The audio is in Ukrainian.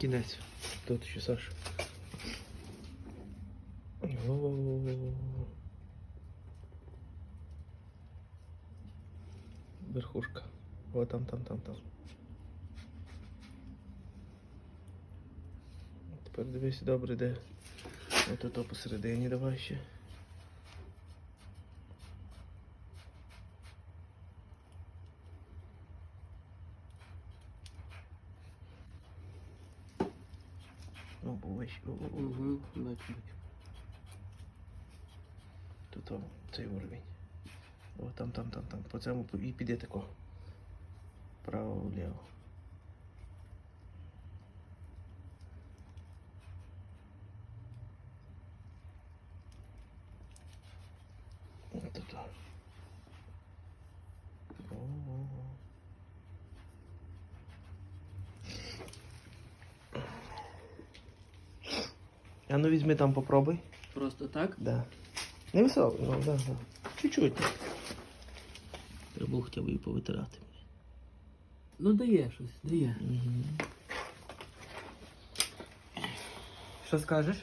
кінець. Тут ще Саша. О. Верхушка. О, там, там, там, там. Тепер дивись добре, де. Ото то посередині давай ще. О, бувай. О, о, о. Угу, бачу. Тут о, цей уровень. О, там, там, там, там. По цьому і піде тако. Право, вліво. От тут. о. О, о, о. А ну візьми там попробуй. Просто так? Да. Не високо, ну да, да. Чуть-чуть. Треба було хоча б і повитирати. Ну дає щось, дає. Угу. Що скажеш?